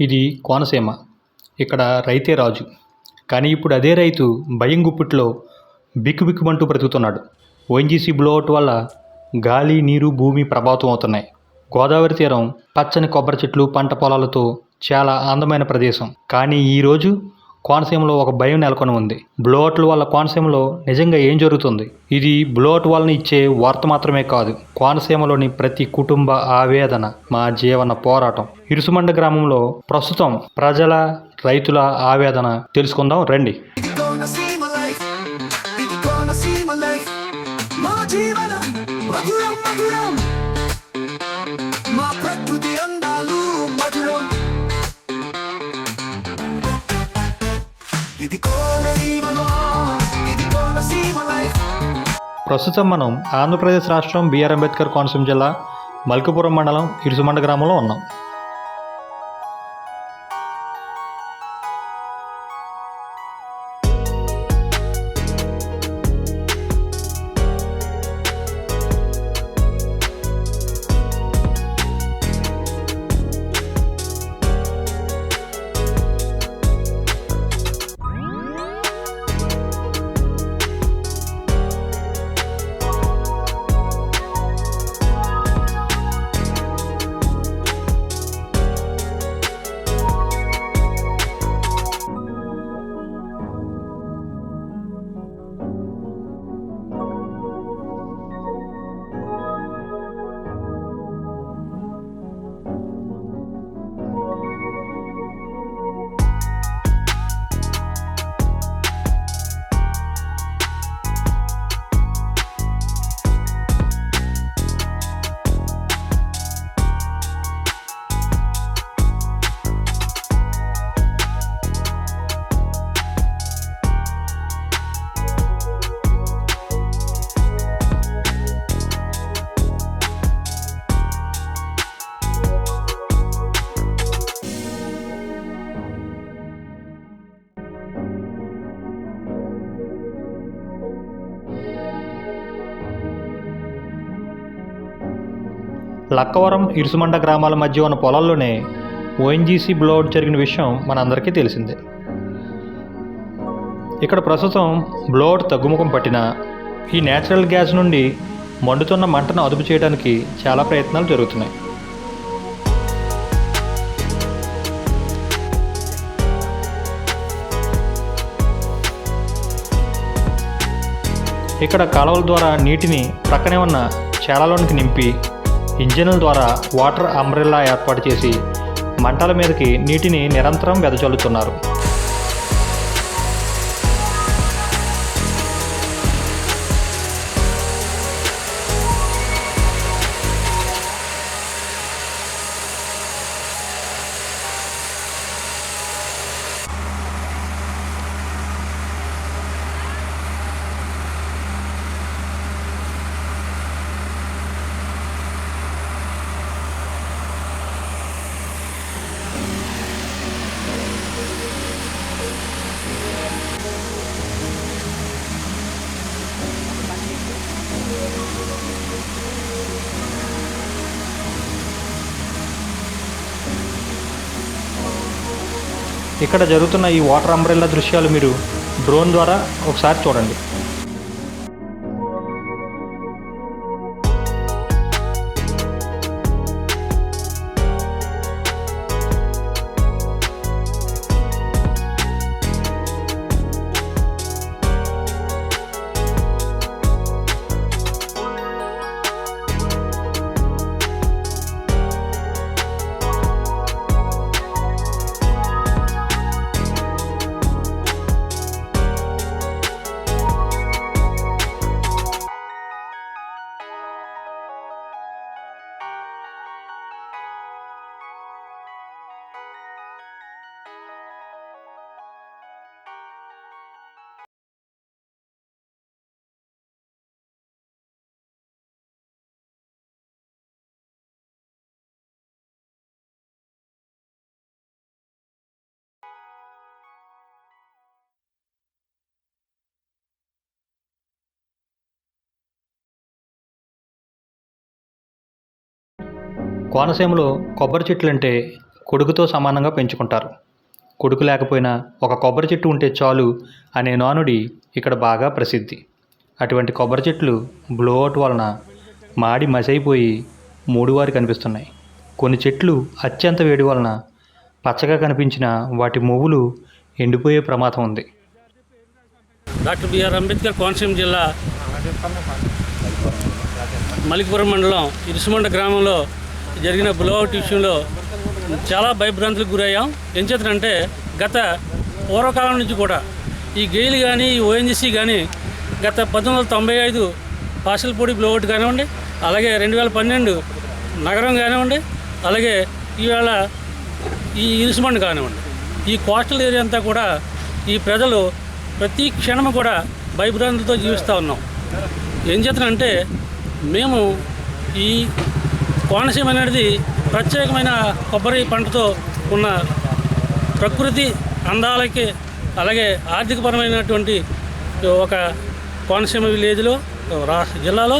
ఇది కోనసీమ. ఇక్కడ రైతే రాజు. కానీ ఇప్పుడు అదే రైతు భయం గుప్పిట్లో బిక్కుబిక్కుమంటూ బ్రతుకుతున్నాడు. ఓఎన్జీసీ బ్లోఅవుట్ వల్ల గాలి నీరు భూమి ప్రభావితం అవుతున్నాయి. గోదావరి తీరం పచ్చని కొబ్బరి చెట్లు పంట పొలాలతో చాలా అందమైన ప్రదేశం. కానీ ఈరోజు కోనసీమలో ఒక భయం నెలకొని ఉంది. బ్లోఅవుట్ల వల్ల కోనసీమలో నిజంగా ఏం జరుగుతుంది? ఇది బ్లోఅవుట్ వలన ఇచ్చే వార్త మాత్రమే కాదు కోనసీమలోని ప్రతి కుటుంబ ఆవేదన మా జీవన పోరాటం. ఇరుసుమండ గ్రామంలో ప్రస్తుతం ప్రజల రైతుల ఆవేదన తెలుసుకుందాం రండి. ప్రస్తుతం మనం ఆంధ్రప్రదేశ్ రాష్ట్రం బిఆర్ అంబేద్కర్ కోనసీమ జిల్లా మల్కపురం మండలం ఇరుసుమండ గ్రామంలో ఉన్నాం. లక్కవరం ఇరుసుమండ గ్రామాల మధ్య ఉన్న పొలాల్లోనే ఓఎన్జీసీ బ్లోఅవుట్ జరిగిన విషయం మనందరికీ తెలిసిందే. ఇక్కడ ప్రస్తుతం బ్లోఅవుట్ తగ్గుముఖం పట్టిన ఈ నేచురల్ గ్యాస్ నుండి మండుతున్న మంటను అదుపు చేయడానికి చాలా ప్రయత్నాలు జరుగుతున్నాయి. ఇక్కడ కాలువల ద్వారా నీటిని ప్రక్కనే ఉన్న చాలలోనికి నింపి ఇంజిన్ల ద్వారా వాటర్ అంబ్రెల్లా ఏర్పాటు చేసి మంటల మీదకి నీటిని నిరంతరం వెదజల్లుతున్నారు. ఇక్కడ జరుగుతున్న ఈ వాటర్ అంబ్రెల్లా దృశ్యాలు మీరు డ్రోన్ ద్వారా ఒకసారి చూడండి. కోనసీమలో కొబ్బరి చెట్లు అంటే కొడుకుతో సమానంగా పెంచుకుంటారు. కొడుకు లేకపోయినా ఒక కొబ్బరి చెట్టు ఉంటే చాలు అనే నానుడి ఇక్కడ బాగా ప్రసిద్ధి. అటువంటి కొబ్బరి చెట్లు బ్లోఅవుట్ వలన మాడి మసైపోయి మూడువారి కనిపిస్తున్నాయి. కొన్ని చెట్లు అత్యంత వేడి వలన పచ్చగా కనిపించిన వాటి మువ్వులు ఎండిపోయే ప్రమాదం ఉంది. డాక్టర్ బిఆర్ అంబేద్కర్ కోనసీమ జిల్లా మలికిపురం మండలం ఇరుసుమండ గ్రామంలో జరిగిన బ్లోఅవుట్ విషయంలో చాలా భయభ్రాంతులకు గురయ్యాం. ఏం చేతనంటే గత పూర్వకాలం నుంచి కూడా ఈ గెయిల్ కానీ ఈ ఓఎన్జీసీ కానీ గత పంతొమ్మిది వందల తొంభై ఐదు పాసలపూడి బ్లోఅవుట్ కానివ్వండి అలాగే రెండు వేల పన్నెండు నగరం కానివ్వండి అలాగే ఈవేళ ఈ ఇరుసుమండ కానివ్వండి. ఈ కోస్టల్ ఏరియా అంతా కూడా ఈ ప్రజలు ప్రతి క్షణము కూడా భయభ్రాంతులతో జీవిస్తూ ఉన్నాం. ఏం చేతనంటే మేము ఈ కోనసీమ అనేది ప్రత్యేకమైన కొబ్బరి పంటతో ఉన్న ప్రకృతి అందాలకి అలాగే ఆర్థికపరమైనటువంటి ఒక కోనసీమ విలేజ్లో రా జిల్లాలో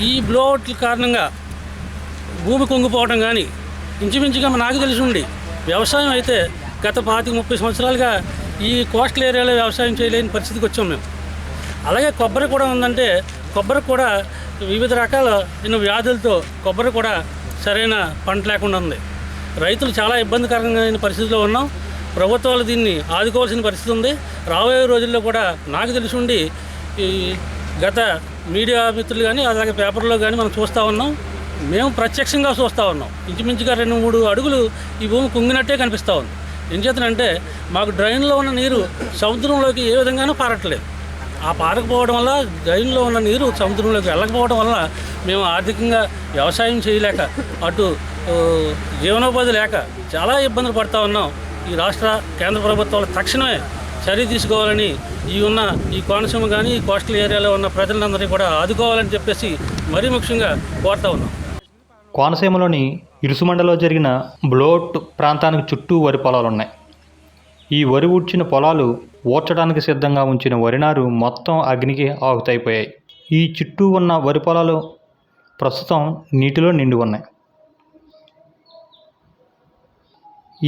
ఈ బ్లోఅవుట్ల కారణంగా భూమి కుంగిపోవడం కానీ ఇంచుమించుగా నాకు తెలిసి ఉండి వ్యవసాయం అయితే గత పాతిక ముప్పై సంవత్సరాలుగా ఈ కోస్టల్ ఏరియాలో వ్యవసాయం చేయలేని పరిస్థితికి వచ్చాం మేము. అలాగే కొబ్బరి కూడా ఉందంటే కొబ్బరి కూడా వివిధ రకాల ఎన్నో వ్యాధులతో కొబ్బరి కూడా సరైన పంట లేకుండా ఉంది. రైతులు చాలా ఇబ్బందికరమైన పరిస్థితిలో ఉన్నాం. ప్రభుత్వాలు దీన్ని ఆదుకోవాల్సిన పరిస్థితి ఉంది. రాబోయే రోజుల్లో కూడా నాకు తెలిసి ఉండి ఈ గత మీడియా మిత్రులు కానీ అలాగే పేపర్లో కానీ మనం చూస్తూ ఉన్నాం. మేము ప్రత్యక్షంగా చూస్తూ ఉన్నాం. ఇంచుమించుగా రెండు మూడు అడుగులు ఈ భూమి కుంగినట్టే కనిపిస్తూ ఉంది. ఏం చేతనంటే మాకు డ్రైన్లో ఉన్న నీరు సముద్రంలోకి ఏ విధంగానూ పారట్లేదు. ఆ పారకపోవడం వల్ల గైన్లో ఉన్న నీరు సముద్రంలోకి వెళ్ళకపోవడం వల్ల మేము ఆర్థికంగా వ్యవసాయం చేయలేక అటు జీవనోపాధి లేక చాలా ఇబ్బందులు పడతా ఉన్నాం. ఈ రాష్ట్ర కేంద్ర ప్రభుత్వాలు తక్షణమే చర్య తీసుకోవాలని ఈ ఉన్న ఈ కోనసీమ కానీ ఈ కోస్టల్ ఏరియాలో ఉన్న ప్రజలందరినీ కూడా ఆదుకోవాలని చెప్పేసి మరీ ముఖ్యంగా కోరుతా ఉన్నాం. కోనసీమలోని ఇరుసుమండలో జరిగిన బ్లోట్ ప్రాంతానికి చుట్టూ వరి పొలాలు ఉన్నాయి ఈ వరి ఊడ్చిన పొలాలు ఊడ్చడానికి సిద్ధంగా ఉంచిన వరి నారు మొత్తం అగ్నికి ఆహుతైపోయాయి. ఈ చుట్టూ ఉన్న వరి పొలాలు ప్రస్తుతం నీటిలో నిండి ఉన్నాయి.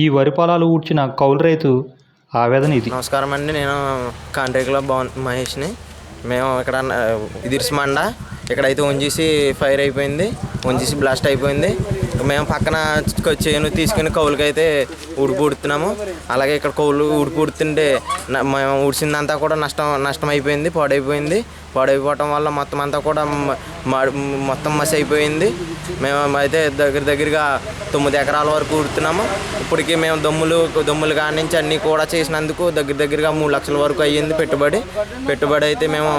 ఈ వరి పొలాలు ఊడ్చిన కౌలు రైతు ఆవేదన ఇది. నమస్కారం అండి నేను కాంట్రాక్ట్లో భవన్ మహేష్ని. మేము ఇక్కడ ఇదిర్సమండ ఇక్కడైతే వంజీసి ఫైర్ అయిపోయింది. వంజీసి బ్లాస్ట్ అయిపోయింది. మేము పక్కన చేను తీసుకుని కౌలుకైతే ఉడిపి ఉడుతున్నాము అలాగే ఇక్కడ కౌలు ఉడిపి ఉడుతుంటే మేము ఉడిసిందంతా కూడా నష్టం నష్టం అయిపోయింది పాడైపోయింది. పాడైపోవటం వల్ల మొత్తం అంతా కూడా మొత్తం మసి అయిపోయింది. మేము అయితే దగ్గర దగ్గరగా తొమ్మిది ఎకరాల వరకు ఉడుతున్నాము ఇప్పటికీ మేము దమ్ములు దమ్ములు కాడి నుంచి అన్నీ కూడా చేసినందుకు దగ్గర దగ్గరగా మూడు లక్షల వరకు అయ్యింది పెట్టుబడి. పెట్టుబడి అయితే మేము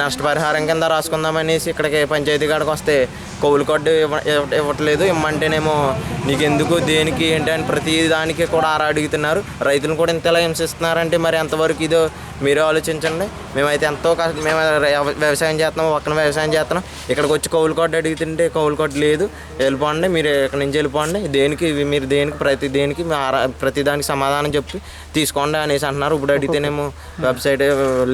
నష్టపరిహారం కింద రాసుకుందామనేసి ఇక్కడికి పంచాయతీ కాడికి వస్తే కౌలు కార్డు ఇవ్వ ఇవ్వట్లేదు. ఇమ్మంటేనేమో నీకు ఎందుకు దేనికి ఏంటి అని ప్రతి దానికి కూడా ఆరా అడుగుతున్నారు. రైతులను కూడా ఇంతలా హింసిస్తున్నారంటే మరి ఎంతవరకు ఇదో? మీరే ఆలోచించండి. మేమైతే ఎంతో కష్ట మేము వ్యవసాయం చేస్తున్నాం పక్కన వ్యవసాయం చేస్తున్నాం. ఇక్కడికి వచ్చి కౌలు కార్డు అడుగుతుంటే కౌలు లేదు. వెళ్ళిపోండి మీరు ఇక్కడ నుంచి వెళ్ళిపోండి. దేనికి మీరు దేనికి ప్రతి దేనికి ప్రతి దానికి సమాధానం చెప్పి తీసుకోండి అనేసి అంటున్నారు. ఇప్పుడు అడిగితేనేమో వెబ్సైట్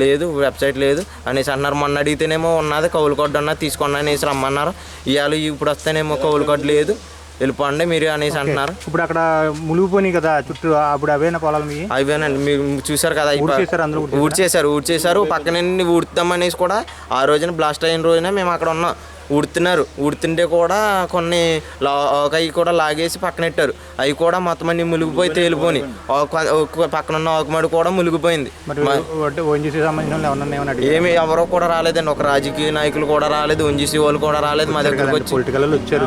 లేదు వెబ్సైట్ లేదు అనేసి అంటున్నారు. మొన్న అడిగితేనేమో ఉన్నది కౌలు కార్డు ఉన్నది తీసుకోండి అనేసి రమ్మన్నారు. ఇవాళ ఇప్పుడు వస్తేనేమో కౌలు లేదు. వెళ్ళిపోండి మీరు అనేసి అంటున్నారు. ఇప్పుడు అక్కడ మునిగిపోయినాయి కదా చుట్టూ అప్పుడు అవేనా పొలాలు మీ? అవేనండి మీరు చూసారు కదా ప- ఊడ్చేశారు, అందరూ ఊడ్చేశారా? ఊడ్చేశారు ఊడ్చేశారు పక్కన ఊడుతామనేసి కూడా ఆ రోజున బ్లాస్ట్ అయిన రోజున మేము అక్కడ ఉన్నాం. ఊడుతున్నారు ఊడుతుంటే కూడా కొన్ని లా అవి కూడా లాగేసి పక్కన పెట్టారు అవి కూడా మొత్తం అన్ని మునిగిపోయి తేలిపోయి పక్కన ఉన్న ఆకుమడి కూడా మునిగిపోయింది? ఏమి ఎవరో కూడా రాలేదండి. ఒక రాజకీయ నాయకులు కూడా రాలేదు. ఒంజీసీ వాళ్ళు కూడా రాలేదు. మా దగ్గరకు వచ్చి పొలిటికల్ వచ్చారు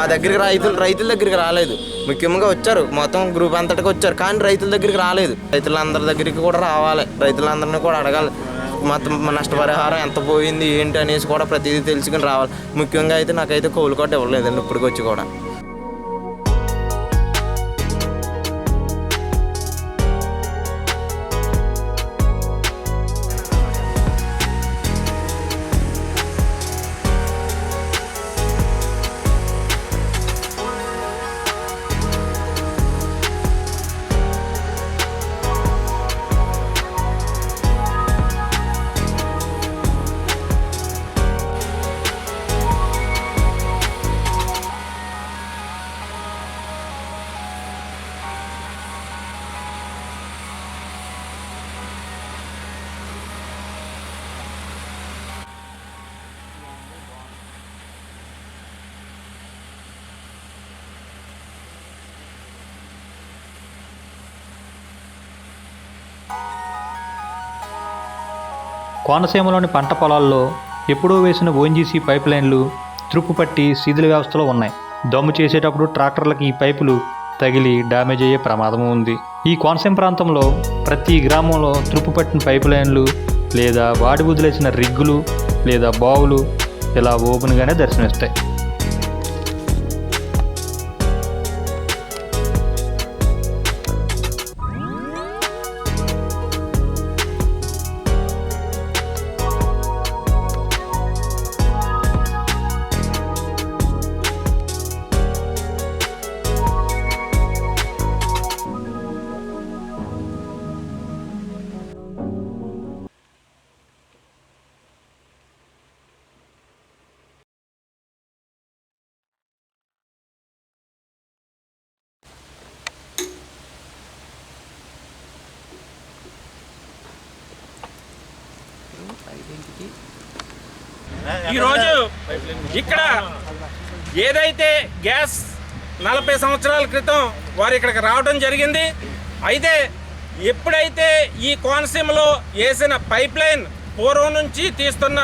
మా దగ్గరికి రైతులు రైతుల దగ్గరికి రాలేదు. ముఖ్యంగా వచ్చారు. మొత్తం గ్రూప్ అంతటికి వచ్చారు. కానీ రైతుల దగ్గరికి రాలేదు. రైతులందరి దగ్గరికి కూడా రావాలి. రైతులందరినీ కూడా అడగాలి. మొత్తం నష్టపరిహారం ఎంత పోయింది ఏంటి అనేసి కూడా ప్రతిదీ తెలుసుకుని రావాలి. ముఖ్యంగా అయితే నాకైతే కోలుకోట ఇవ్వలేదండి ఇప్పటికి వచ్చి కూడా. కోనసీమలోని పంట పొలాల్లో ఎప్పుడూ వేసిన ఓఎన్జీసీ పైప్ లైన్లు త్రుప్పుపట్టి శిథిల వ్యవస్థలో ఉన్నాయి. దమ్ము చేసేటప్పుడు ట్రాక్టర్లకు ఈ పైపులు తగిలి డ్యామేజ్ అయ్యే ప్రమాదం ఉంది. ఈ కోనసీమ ప్రాంతంలో ప్రతి గ్రామంలో త్రుప్పుపట్టిన పైప్ లైన్లు లేదా వాడి వదిలేసిన రిగ్గులు లేదా బావులు ఇలా ఓపెన్గానే దర్శనమిస్తాయి. ఇక్కడ ఏదైతే గ్యాస్ నలభై సంవత్సరాల క్రితం వారు ఇక్కడికి రావడం జరిగింది అయితే ఎప్పుడైతే ఈ కోనసీమలో వేసిన పైప్ లైన్ పూర్వం నుంచి తీస్తున్న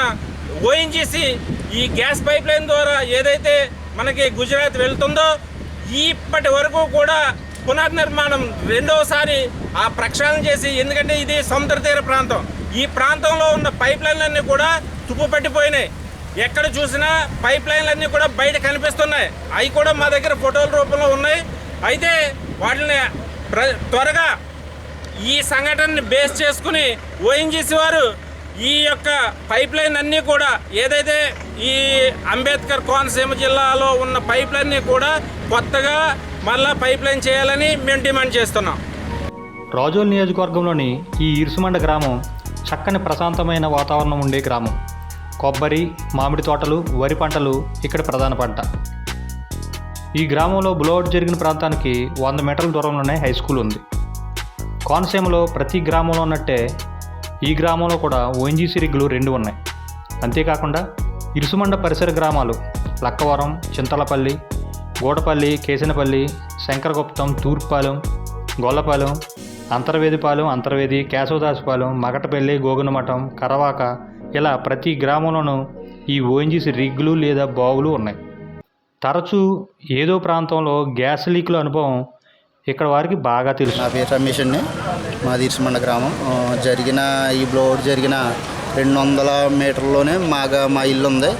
ఓఎన్జీసీ ఈ గ్యాస్ పైప్ లైన్ ద్వారా ఏదైతే మనకి గుజరాత్ వెళ్తుందో ఇప్పటి వరకు కూడా పునర్నిర్మాణం రెండవసారి ఆ ప్రక్షాళన చేసి ఎందుకంటే ఇది సముద్ర తీర ప్రాంతం. ఈ ప్రాంతంలో ఉన్న పైప్ లైన్లన్నీ కూడా తుప్పు పట్టిపోయినాయి ఎక్కడ చూసినా పైప్ లైన్లన్నీ కూడా బయట కనిపిస్తున్నాయి. అవి కూడా మా దగ్గర ఫోటోల రూపంలో ఉన్నాయి. అయితే వాటిని ప్ర త్వరగా ఈ సంఘటనని బేస్ చేసుకుని ఓఎన్జీసీ వారు ఈ యొక్క పైప్ లైన్ అన్నీ కూడా ఏదైతే ఈ అంబేద్కర్ కోనసీమ జిల్లాలో ఉన్న పైప్ లైన్ని కూడా కొత్తగా మళ్ళా పైప్ లైన్ చేయాలని మేము డిమాండ్ చేస్తున్నాం. రాజోల్ నియోజకవర్గంలోని ఈ ఇరుసుమండ గ్రామం చక్కని ప్రశాంతమైన వాతావరణం ఉండే గ్రామం. కొబ్బరి మామిడి తోటలు వరి పంటలు ఇక్కడ ప్రధాన పంట. ఈ గ్రామంలో బ్లోఅవుట్ జరిగిన ప్రాంతానికి వంద మీటర్ల దూరంలోనే హై స్కూల్ ఉంది. కోనసీమలో ప్రతి గ్రామంలో ఉన్నట్టే ఈ గ్రామంలో కూడా ఓఎన్జీసీ రిగ్గులు రెండు ఉన్నాయి. అంతేకాకుండా ఇరుసుమండ పరిసర గ్రామాలు లక్కవరం చింతలపల్లి గూడపల్లి కేసినపల్లి శంకరగుప్తం తూర్పాలెం గొల్లపాలెం అంతర్వేదిపాలెం అంతర్వేది కేశవదాసుపాలెం మగటపల్లి గోగునమఠం కరవాక ఇలా ప్రతి గ్రామంలోనూ ఈ ఓఎన్జీసీ రిగ్గులు లేదా బావులు ఉన్నాయి. తరచూ ఏదో ప్రాంతంలో గ్యాస్ లీకుల అనుభవం ఇక్కడ వారికి బాగా తెలుసు. నా పేరు రమేష్ అండి. మాది ఇరుసుమండ గ్రామం. జరిగిన ఈ బ్లోడ్ జరిగిన రెండు వందల మీటర్లోనే మాగా మా ఇల్లు ఉంది.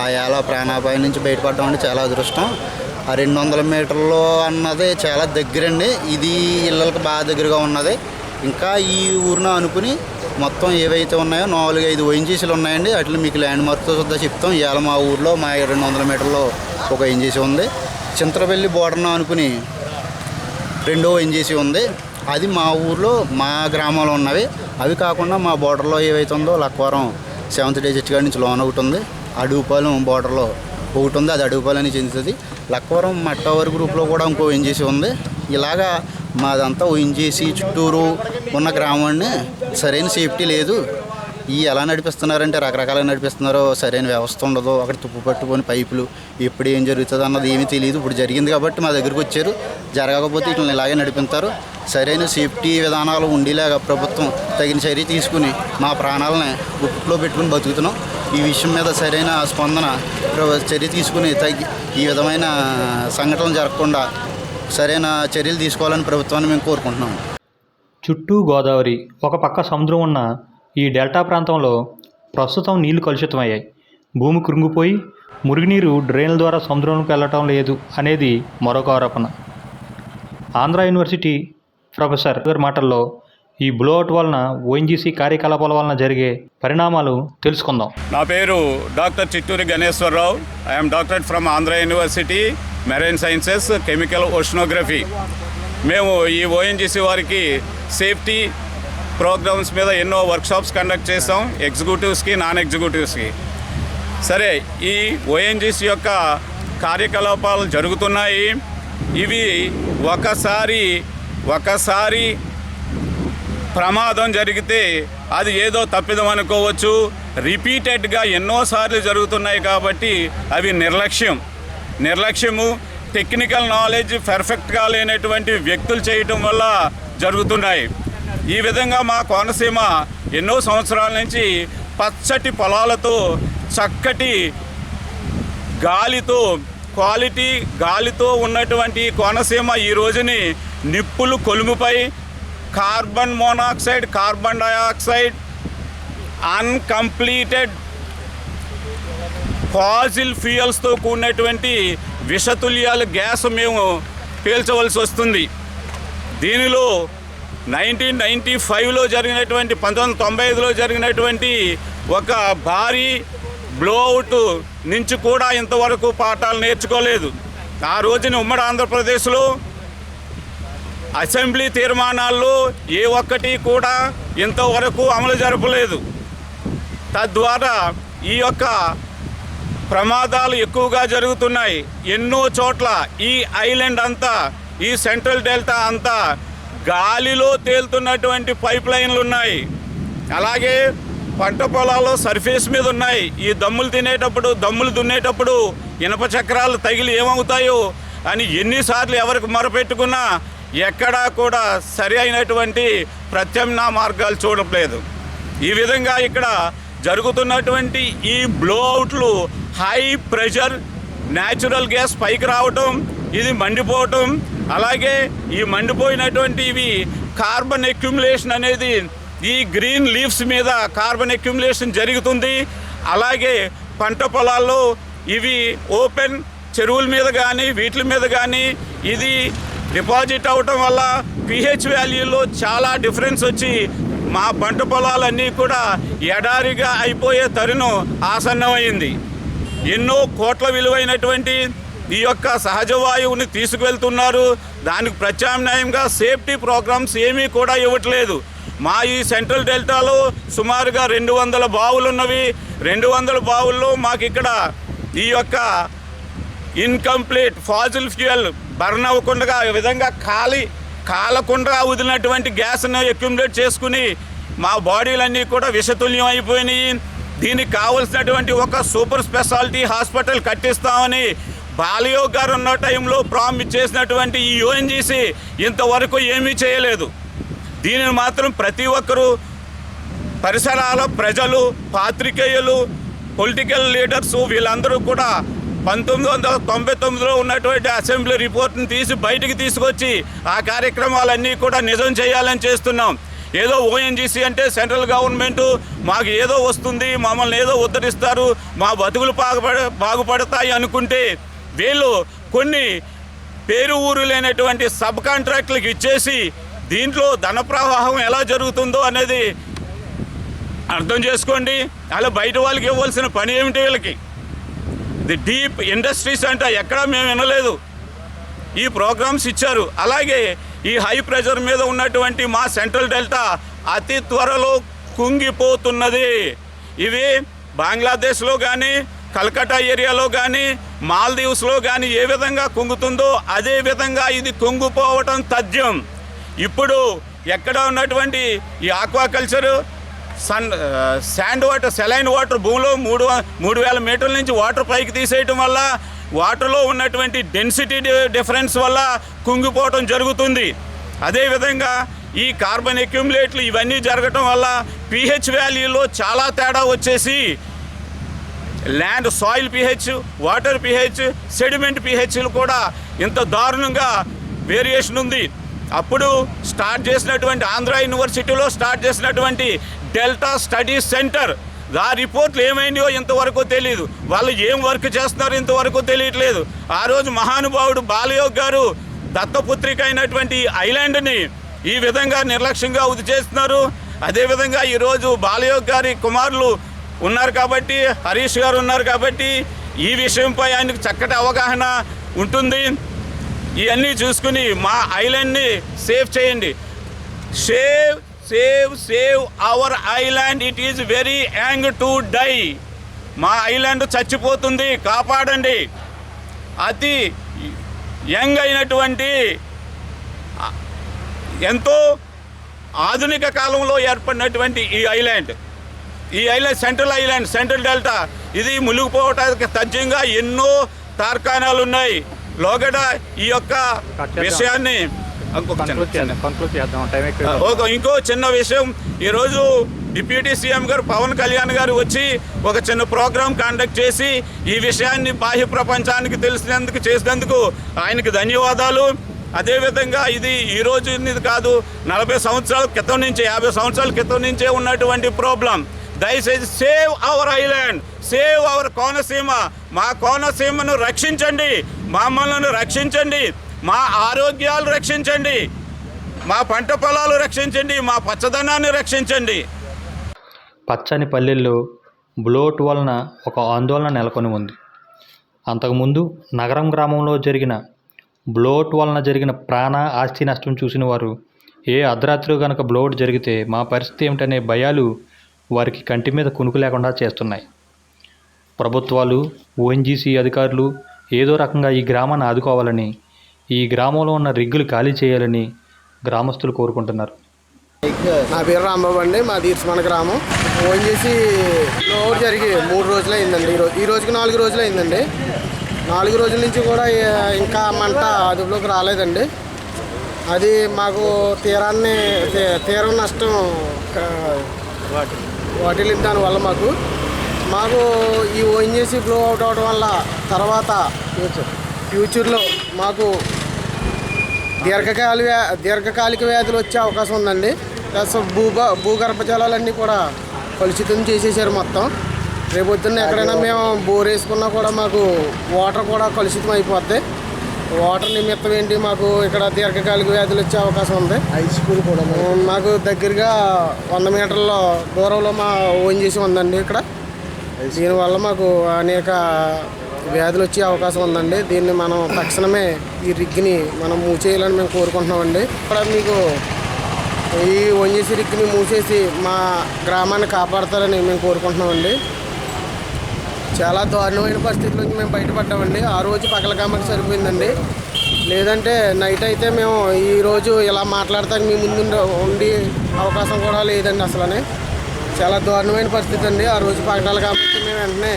ఆ యాల ప్రాణాపాయం నుంచి బయటపడడం అంటే చాలా అదృష్టం. ఆ రెండు వందల మీటర్లు అన్నది చాలా దగ్గరండి. ఇది ఇళ్ళకి బాగా దగ్గరగా ఉన్నది. ఇంకా ఈ ఊరిన అనుకుని మొత్తం ఏవైతే ఉన్నాయో నాలుగు ఐదు ఓఎన్జీసీలు ఉన్నాయండి. వాటిలో మీకు ల్యాండ్ మార్క్తో సుద్ధా చెప్తాం. ఇవాళ మా ఊర్లో మా రెండు వందల మీటర్లో ఒక ఎన్జీసీ ఉంది. చింతరపల్లి బోర్డర్ను అనుకుని రెండో ఎన్జీసీ ఉంది. అది మా ఊర్లో మా గ్రామంలో ఉన్నవి. అవి కాకుండా మా బోర్డర్లో ఏవైతే ఉందో లక్వరం సెవెంత్ డే చర్చ్ నుంచి లోన్ ఒకటి ఉంది. అడుగుపాలెం బోర్డర్లో ఒకటి ఉంది. అది అడుగుపాలెం చెందుతుంది లక్వరం మట్టవరి గ్రూప్లో కూడా ఇంకో ఎన్జీసీ ఉంది. ఇలాగా మాదంతా ఎన్జీసీ చుట్టూరు ఉన్న గ్రామాన్ని సరైన సేఫ్టీ లేదు. ఈ ఎలా నడిపిస్తున్నారంటే రకరకాలుగా నడిపిస్తున్నారో సరైన వ్యవస్థ ఉండదు అక్కడ తుప్పు పట్టుకొని పైపులు ఎప్పుడు ఏం జరుగుతుంది అన్నది ఏమీ తెలియదు. ఇప్పుడు జరిగింది కాబట్టి మా దగ్గరికి వచ్చారు. జరగకపోతే ఇట్లా ఇలాగే నడిపిస్తారు. సరైన సేఫ్టీ విధానాలు ఉండేలాగా ప్రభుత్వం తగిన చర్య తీసుకుని మా ప్రాణాలని గుట్లో పెట్టుకుని బతుకుతున్నాం. ఈ విషయం మీద సరైన స్పందన చర్య తీసుకుని తగ్గి ఈ విధమైన సంఘటనలు జరగకుండా సరైన చర్యలు తీసుకోవాలని ప్రభుత్వాన్ని మేము కోరుకుంటున్నాం. చుట్టూ గోదావరి ఒక పక్క సముద్రం ఉన్న ఈ డెల్టా ప్రాంతంలో ప్రస్తుతం నీళ్ళు కలుషితమయ్యాయి. భూమి కృంగిపోయి మురుగునీరు డ్రైన్ల ద్వారా సముద్రంలోకి వెళ్ళటం లేదు అనేది మరొక ఆరోపణ. ఆంధ్ర యూనివర్సిటీ ప్రొఫెసర్ గారి మాటల్లో ఈ బ్లోఅవుట్ వలన ఓఎన్జీసీ కార్యకలాపాల వలన జరిగే పరిణామాలు తెలుసుకుందాం. నా పేరు doctor Chitturi Ganeswararao. I'm doctorate from Andhra university marine sciences chemical oceanography మేము ఈ ఓఎన్జీసీ వారికి సేఫ్టీ ప్రోగ్రామ్స్ మీద ఎన్నో వర్క్షాప్స్ కండక్ట్ చేస్తాం ఎగ్జిక్యూటివ్స్కి నాన్ ఎగ్జిక్యూటివ్స్కి సరే ఈ ఓఎన్జీసీ యొక్క కార్యకలాపాలు జరుగుతున్నాయి. ఇవి ఒకసారి ఒకసారి ప్రమాదం జరిగితే అది ఏదో తప్పిదం అనుకోవచ్చు. రిపీటెడ్గా ఎన్నోసార్లు జరుగుతున్నాయి కాబట్టి అవి నిర్లక్ష్యం. నిర్లక్ష్యము టెక్నికల్ నాలెడ్జ్ పర్ఫెక్ట్గా లేనటువంటి వ్యక్తులు చేయటం వల్ల జరుగుతున్నాయి. ఈ విధంగా మా కోనసీమ ఎన్నో సంవత్సరాల నుంచి పచ్చటి పొలాలతో చక్కటి గాలితో క్వాలిటీ గాలితో ఉన్నటువంటి కోనసీమ ఈ రోజుని నిప్పులు కొలుముపై carbon monoxide carbon dioxide uncompleted fossil ఫ్యూయల్స్తో కూడినటువంటి విషతుల్యాల గ్యాస్ మేము పీల్చవలసి వస్తుంది. దీనిలో నైన్టీన్ నైంటీ ఫైవ్లో జరిగినటువంటి పంతొమ్మిది వందల తొంభై ఐదులో జరిగినటువంటి ఒక భారీ బ్లోఅవుట్ నుంచి కూడా ఇంతవరకు పాఠాలు నేర్చుకోలేదు. ఆ రోజున ఉమ్మడి ఆంధ్రప్రదేశ్లో అసెంబ్లీ తీర్మానాల్లో ఏ ఒక్కటి కూడా ఇంతవరకు అమలు జరపలేదు. తద్వారా ఈ యొక్క ప్రమాదాలు ఎక్కువగా జరుగుతున్నాయి. ఎన్నో చోట్ల ఈ ఐలాండ్ అంతా ఈ సెంట్రల్ డెల్టా అంతా గాలిలో తేలుతున్నటువంటి పైప్ లైన్లు ఉన్నాయి. అలాగే పంట పొలాల్లో సర్ఫేస్ మీద ఉన్నాయి. ఈ దమ్ములు తినేటప్పుడు దమ్ములు దున్నేటప్పుడు ఇనప చక్రాలు తగిలి ఏమవుతాయో అని ఎన్నిసార్లు ఎవరికి మొరపెట్టుకున్నా ఎక్కడా కూడా సరి అయినటువంటి ప్రత్యామ్నాయ మార్గాలు చూడట్లేదు. ఈ విధంగా ఇక్కడ జరుగుతున్నటువంటి ఈ బ్లోఅవుట్లు హై ప్రెషర్ న్యాచురల్ గ్యాస్ పైకి రావటం ఇది మండిపోవటం అలాగే ఈ మండిపోయినటువంటి ఇవి కార్బన్ అక్యుములేషన్ అనేది ఈ గ్రీన్ లీవ్స్ మీద కార్బన్ అక్యుములేషన్ జరుగుతుంది. అలాగే పంట పొలాల్లో ఇవి ఓపెన్ చెరువుల మీద కానీ వీటి మీద కానీ ఇది డిపాజిట్ అవటం వల్ల పిహెచ్ వాల్యూలో చాలా డిఫరెన్స్ వచ్చి మా పంట పొలాలన్నీ కూడా ఎడారిగా అయిపోయే తరుణం ఆసన్నమైంది. ఎన్నో కోట్ల విలువైనటువంటి ఈ యొక్క సహజ వాయువుని తీసుకువెళ్తున్నారు. దానికి ప్రత్యామ్నాయంగా సేఫ్టీ ప్రోగ్రామ్స్ ఏమీ కూడా ఇవ్వట్లేదు. మా ఈ సెంట్రల్ డెల్టాలో సుమారుగా రెండు వందల బావులు ఉన్నవి. రెండు వందల బావుల్లో మాకు ఇక్కడ ఈ యొక్క ఇన్కంప్లీట్ ఫాజిల్ ఫ్యూయల్ బర్న్ అవ్వకుండా విధంగా కాలి కాలకుండా వదిలినటువంటి గ్యాస్ను అక్యుమిలేట్ చేసుకుని మా బాడీలన్నీ కూడా విషతుల్యం అయిపోయినాయి. దీనికి కావలసినటువంటి ఒక సూపర్ స్పెషాలిటీ హాస్పిటల్ కట్టిస్తామని బాలయో గారు ఉన్న టైంలో ప్రామిస్ చేసినటువంటి ఈ యుఎన్జీసీ ఇంతవరకు ఏమీ చేయలేదు. దీనిని మాత్రం ప్రతి ఒక్కరూ పరిసరాల ప్రజలు పాత్రికేయులు పొలిటికల్ లీడర్స్ వీళ్ళందరూ కూడా పంతొమ్మిది వందల తొంభై తొమ్మిదిలో ఉన్నటువంటి అసెంబ్లీ రిపోర్ట్ని తీసి బయటికి తీసుకొచ్చి ఆ కార్యక్రమాలన్నీ కూడా నిజం చేయాలని చేస్తున్నాం. ఏదో ఓఎన్జీసీ అంటే సెంట్రల్ గవర్నమెంట్ మాకు ఏదో వస్తుంది మమ్మల్ని ఏదో ఉద్ధరిస్తారు మా బతుకులు బాగుపడ బాగుపడతాయి అనుకుంటే వీళ్ళు కొన్ని పేరు ఊరు లేనటువంటి సబ్ కాంట్రాక్టులకు ఇచ్చేసి దీంట్లో ధన ప్రవాహం ఎలా జరుగుతుందో అనేది అర్థం చేసుకోండి. అలా బయట వాళ్ళకి ఇవ్వాల్సిన పని ఏమిటి వీళ్ళకి? ది డీప్ ఇండస్ట్రీస్ అంటే ఎక్కడా మేము వినలేదు. ఈ ప్రోగ్రామ్స్ ఇచ్చారు. అలాగే ఈ హై ప్రెషర్ మీద ఉన్నటువంటి మా సెంట్రల్ డెల్టా అతి త్వరలో కుంగిపోతున్నది. ఇవి బంగ్లాదేశ్లో కానీ కల్కటా ఏరియాలో కానీ మాల్దీవ్స్లో కానీ ఏ విధంగా కుంగుతుందో అదే విధంగా ఇది కుంగిపోవటం తథ్యం. ఇప్పుడు ఎక్కడ ఉన్నటువంటి ఈ aquaculture sun sand water saline water భూమిలో మూడు మూడు వేల మీటర్ల నుంచి వాటర్ పైకి తీసేయటం వల్ల వాటర్లో ఉన్నటువంటి డెన్సిటీ డిఫరెన్స్ వల్ల కుంగిపోవటం జరుగుతుంది. అదేవిధంగా ఈ కార్బన్ అక్యుములేట్లు ఇవన్నీ జరగటం వల్ల పిహెచ్ వాల్యూలో చాలా తేడా వచ్చేసి land soil PH water PH sediment పిహెచ్లు కూడా ఇంత దారుణంగా వేరియేషన్ ఉంది. అప్పుడు స్టార్ట్ చేసినటువంటి ఆంధ్ర యూనివర్సిటీలో స్టార్ట్ చేసినటువంటి డెల్టా స్టడీ సెంటర్. ఆ రిపోర్ట్లు ఏమైందో ఇంతవరకు తెలియదు వాళ్ళు ఏం వర్క్ చేస్తున్నారో ఇంతవరకు తెలియట్లేదు. ఆ రోజు మహానుభావుడు బాలయోగ్ గారు దత్తపుత్రిక అయినటువంటి ఐలాండ్ని ఈ విధంగా నిర్లక్ష్యంగా ఉది చేస్తున్నారు. అదేవిధంగా ఈరోజు బాలయోగ్ గారి కుమారులు ఉన్నారు కాబట్టి హరీష్ గారు ఉన్నారు కాబట్టి ఈ విషయంపై ఆయనకు చక్కటి అవగాహన ఉంటుంది. ఇవన్నీ చూసుకుని మా ఐలాండ్ని సేవ్ చేయండి. Save save save our island. It is very young to die మా ఐలాండ్ చచ్చిపోతుంది కాపాడండి. అతి యంగ్ అయినటువంటి ఎంతో ఆధునిక కాలంలో ఏర్పడినటువంటి ఈ ఐలాండ్. ఈ island central island central delta ఇది మునిగిపోవటానికి తథ్యంగా ఎన్నో తార్కాణాలు ఉన్నాయి లోగడ ఈ యొక్క. విషయాన్ని ఇంకో చిన్న విషయం. ఈరోజు డిప్యూటీ సీఎం గారు పవన్ కళ్యాణ్ గారు వచ్చి ఒక చిన్న ప్రోగ్రాం కండక్ట్ చేసి ఈ విషయాన్ని బాహ్య ప్రపంచానికి తెలిసినందుకు చేసినందుకు ఆయనకి ధన్యవాదాలు. అదేవిధంగా ఇది ఈ రోజు ఇది కాదు నలభై సంవత్సరాల క్రితం నుంచి యాభై సంవత్సరాల క్రితం నుంచే ఉన్నటువంటి ప్రాబ్లం దయచేసి save our island save our Konaseema. మా కోనసీమను రక్షించండి. మమ్మల్ని రక్షించండి. మా ఆరోగ్యాలు రక్షించండి. మా పంట పొలాలు రక్షించండి. మా పచ్చదనాన్ని రక్షించండి. పచ్చని పల్లెల్లో బ్లోట్ వలన ఒక ఆందోళన నెలకొని ఉంది. అంతకుముందు నగరం గ్రామంలో జరిగిన బ్లోట్ వలన జరిగిన ప్రాణ ఆస్తి నష్టం చూసిన వారు ఏ అర్ధరాత్రిలో కనుక బ్లోట్ జరిగితే మా పరిస్థితి ఏమిటనే భయాలు వారికి కంటి మీద కునుకు లేకుండా చేస్తున్నాయి. ప్రభుత్వాలు ఓఎన్జీసీ అధికారులు ఏదో రకంగా ఈ గ్రామాన్ని ఆదుకోవాలని ఈ గ్రామంలో ఉన్న రిగ్గులు ఖాళీ చేయాలని గ్రామస్తులు కోరుకుంటున్నారు. నా పేరు రాంబాబు అండి మా తీర్చమన గ్రామం. ఫోన్ చేసి లోడ్ జరిగి మూడు రోజులు అయిందండి ఈ రోజు ఈ రోజుకి నాలుగు రోజులు అయిందండి నాలుగు రోజుల నుంచి కూడా ఇంకా మంట అదుపులోకి రాలేదండి. అది మాకు తీరాన్ని తీరం నష్టం వాటిల్లి దానివల్ల మాకు మాకు ఈ ఓఎన్జీసీ బ్లో అవుట్ అవడం వల్ల తర్వాత ఫ్యూచర్లో మాకు దీర్ఘకాలి వ్యా దీర్ఘకాలిక వ్యాధులు వచ్చే అవకాశం ఉందండి. ప్లస్ భూగ భూగర్భ జలాలన్నీ కూడా కలుషితం చేసేసారు మొత్తం. రేపొద్దున్న ఎక్కడైనా మేము బోర్ వేసుకున్నా కూడా మాకు వాటర్ కూడా కలుషితం అయిపోద్ది. వాటర్ నిమిత్తం ఏంటి మాకు ఇక్కడ దీర్ఘకాలిక వ్యాధులు వచ్చే అవకాశం ఉంది. హై స్కూల్ కూడా మాకు దగ్గరగా వంద మీటర్ల దూరంలో మా ఓన్ చేసి ఉందండి ఇక్కడ. దీనివల్ల మాకు అనేక వ్యాధులు వచ్చే అవకాశం ఉందండి. దీన్ని మనం తక్షణమే ఈ రిగ్ని మనం మూసేయాలని మేము కోరుకుంటున్నామండి. ఇక్కడ మీకు ఈ వంజేసి రిగ్ని మూసేసి మా గ్రామాన్ని కాపాడతారని మేము కోరుకుంటున్నామండి. చాలా దారుణమైన పరిస్థితుల నుంచి మేము బయటపడ్డామండి. ఆ రోజు పగలగామకి సరిపోయిందండి. లేదంటే నైట్ అయితే మేము ఈరోజు ఇలా మాట్లాడతానికి మీ ముందు ఉండి అవకాశం కూడా లేదండి అసలనే. చాలా దారుణమైన పరిస్థితి అండి. ఆ రోజు పగటాలు కాబట్టి మేము వెంటనే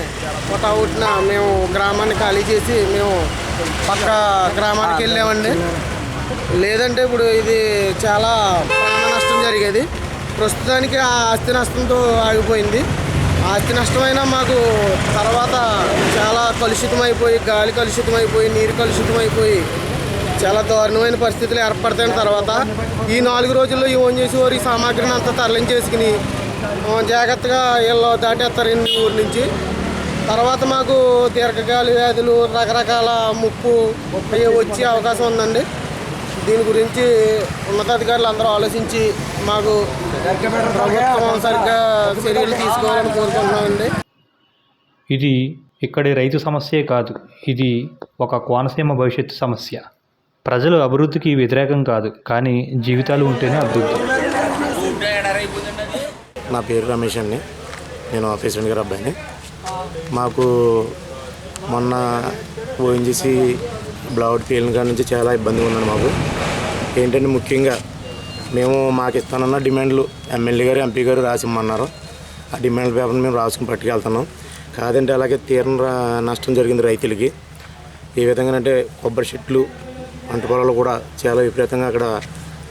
పుట్టిన మేము గ్రామాన్ని ఖాళీ చేసి మేము పక్క గ్రామానికి వెళ్ళామండి. లేదంటే ఇప్పుడు ఇది చాలా ప్రాణ నష్టం జరిగేది. ప్రస్తుతానికి ఆ ఆస్తి నష్టంతో ఆగిపోయింది. ఆస్తి నష్టమైనా మాకు తర్వాత చాలా కలుషితం అయిపోయి గాలి కలుషితం అయిపోయి నీరు కలుషితం అయిపోయి చాలా దారుణమైన పరిస్థితులు ఏర్పడతాయిన తర్వాత ఈ నాలుగు రోజుల్లో ఈ ఓన్ చేసి వారి సామాగ్రిని అంతా తరలించేసుకుని జాగ్రత్తగా వీళ్ళు దాటేస్తారు ఇన్ని ఊరి నుంచి. తర్వాత మాకు దీర్ఘకాలి వ్యాధులు రకరకాల ముప్పు వచ్చే అవకాశం ఉందండి. దీని గురించి ఉన్నతాధికారులు అందరూ ఆలోచించి మాకు ప్రభుత్వం సరిగ్గా చర్యలు తీసుకోవాలని కోరుకుంటున్నామండి. ఇది ఇక్కడి రైతు సమస్యే కాదు. ఇది ఒక కోనసీమ భవిష్యత్తు సమస్య. ప్రజలు అభివృద్ధికి వ్యతిరేకం కాదు కానీ జీవితాలు ఉంటేనే అభివృద్ధి. నా పేరు రమేష్ అండి. నేను ప్రెసిడెంట్ గారి అబ్బాయిని. మాకు మొన్న ఓఎన్జీసీ బ్లౌడ్ పేలిన కాడ నుంచి చాలా ఇబ్బందిగా ఉందండి మాకు. ఏంటంటే ముఖ్యంగా మేము మాకు ఇస్తానన్న డిమాండ్లు ఎమ్మెల్యే గారు ఎంపీ గారు రాసిమ్మన్నారు. ఆ డిమాండ్ పేపర్ని మేము రాసుకుని పట్టుకెళ్తున్నాం. కాదంటే అలాగే తీరం నష్టం జరిగింది రైతులకి. ఏ విధంగా అంటే కొబ్బరి చెట్లు పంట పొలాలు కూడా చాలా విపరీతంగా అక్కడ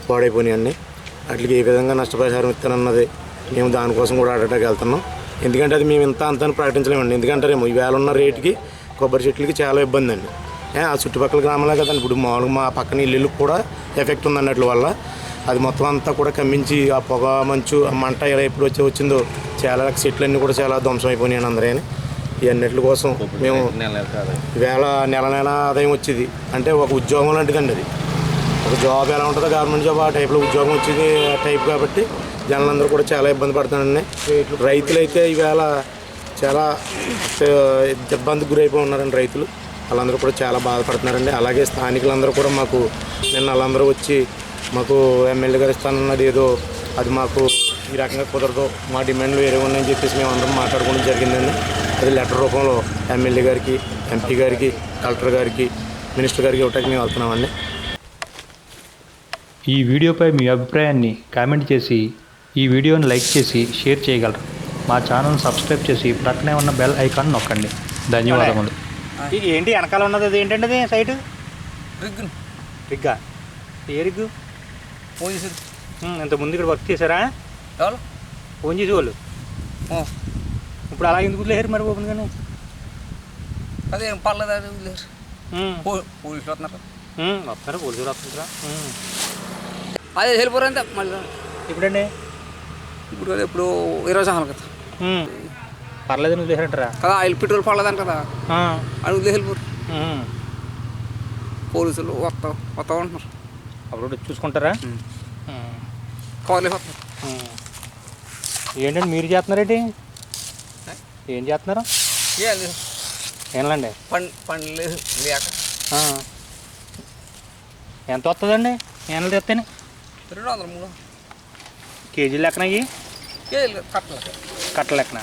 పాడైపోయినాయండి. వాటికి ఏ విధంగా నష్టపరిహారం ఇస్తానన్నది మేము దానికోసం కూడా అడగడానికి వెళ్తున్నాం. ఎందుకంటే అది మేము ఇంత అంత ప్రకటించలేమండి. ప్రకటించలేమండి ఎందుకంటారేమో ఈవేళ ఉన్న రేటుకి కొబ్బరి చెట్లకి చాలా ఇబ్బంది అండి. ఆ చుట్టుపక్కల గ్రామాలే కదండి. ఇప్పుడు మామూలుగా మా పక్కన ఇల్లు కూడా ఎఫెక్ట్ ఉందన్నట్ల వల్ల అది మొత్తం అంతా కూడా కమ్మించి ఆ పొగ మంచు ఆ మంట ఎలా ఎప్పుడు వచ్చి వచ్చిందో చాలా చెట్లన్నీ కూడా చాలా ధ్వంసం అయిపోయినాయి అందరూ. ఇవన్నిటి కోసం మేము వేళ నెల నెల ఆదాయం వచ్చేది. అంటే ఒక ఉద్యోగం లాంటిదండి అది. ఒక జాబ్ ఎలా ఉంటుందో గవర్నమెంట్ జాబ్ ఆ టైప్లో ఉద్యోగం వచ్చేది ఆ టైప్ కాబట్టి జనాలందరూ కూడా చాలా ఇబ్బంది పడుతున్నారండి. రైతులైతే ఈవేళ చాలా ఇబ్బందికి గురైపోయి ఉన్నారండి రైతులు. వాళ్ళందరూ కూడా చాలా బాధపడుతున్నారండి. అలాగే స్థానికులందరూ కూడా మాకు నిన్న వాళ్ళందరూ వచ్చి మాకు ఎమ్మెల్యే గారు ఇస్తానన్నది ఏదో అది మాకు ఈ రకంగా కుదరదు మా డిమాండ్లు వేరే ఉన్నాయని చెప్పేసి మేము అందరం మాట్లాడుకోవడం జరిగిందండి. అది లెటర్ రూపంలో ఎమ్మెల్యే గారికి ఎంపీ గారికి కలెక్టర్ గారికి మినిస్టర్ గారికి ఇవ్వటానికి మేము వెళ్తున్నామండి. ఈ వీడియోపై మీ అభిప్రాయాన్ని కామెంట్ చేసి ఈ వీడియోని లైక్ చేసి షేర్ చేయగలరు. మా ఛానల్ సబ్స్క్రైబ్ చేసి ప్రక్కనే ఉన్న బెల్ ఐకాన్ నొక్కండి. ధన్యవాదములు. ఇది ఏంటి? వెనకాల ఉన్నది అది ఏంటండి అది? సైట్? రిగ్గా. ఏ రిగ్గు? ఉమ్, ఇంత ముందు ఇక్కడ వర్క్ చేశారా? ఫోన్ చేసి వాళ్ళు. ఇప్పుడు అలా ఎందుకు లేరు మరి ఓపెన్ కానీ అదే పర్లేదు అది. పో- పోలీసులు వస్తున్నారు వస్తారు పోలీసులు వస్తుంటారా అదే వెళ్ళిపోరు అంతే మళ్ళీ. ఇప్పుడండి. ఇప్పుడు ఇప్పుడు ఇరవై సంవత్సరాల కదా పర్లేదు నువ్వు లేరంటారా కదా ఆయిల్ పెట్రోల్ పడలేదంట కదా. వదిలే వెళ్ళిపోరు. పోలీసులు వస్తా వస్తా ఉంటున్నారు అప్పుడు చూసుకుంటారా? కాలేజ్ వస్తారు ఏంటండి మీరు చేస్తున్నారేంటి? ఏం చేస్తున్నారు? ఏం ఏనండి పండి పండి లేదు. లేక. ఎంత వస్తుందండి ఏనలు తెస్తేనే రెండు వందల మూడు కేజీ లెక్కన అయ్యి ఏ లేదు కట్టలేదు కట్ట లెక్కన